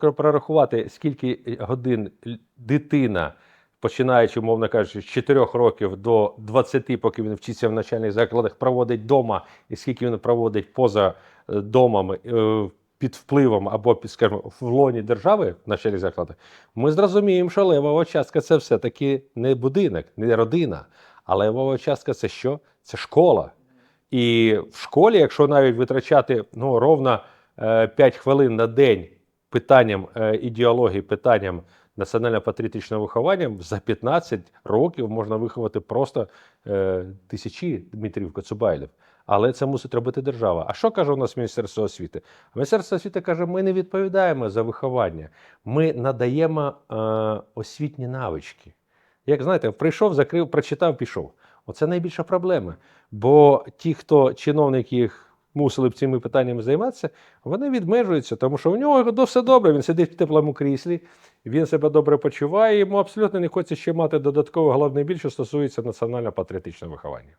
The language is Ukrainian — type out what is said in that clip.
Прорахувати, скільки годин дитина, починаючи, мовно кажучи, з 4 років до 20, поки він вчиться в навчальних закладах, проводить вдома, і скільки він проводить поза е, домом е, під впливом або під, скажімо, в лоні держави в навчальних закладах, ми зрозуміємо, що левова частка це все-таки не будинок, не родина. А левова частка це що? Це школа. І в школі, якщо навіть витрачати ну, ровно е, 5 хвилин на день питанням е, ідеології, питанням національно-патріотичного виховання, за 15 років можна виховати просто е, тисячі Дмитрів Коцубайлів. Але це мусить робити держава. А що каже у нас Міністерство освіти? Міністерство освіти каже, ми не відповідаємо за виховання, ми надаємо е, освітні навички. Як знаєте, прийшов, закрив, прочитав, пішов. Оце найбільша проблема. Бо ті, хто чиновники їх мусили б цими питаннями займатися, вони відмежуються, тому що у нього все добре. Він сидить в теплому кріслі, він себе добре почуває, йому абсолютно не хочеться ще мати додатковий головний біль, що стосується національно-патріотичного виховання.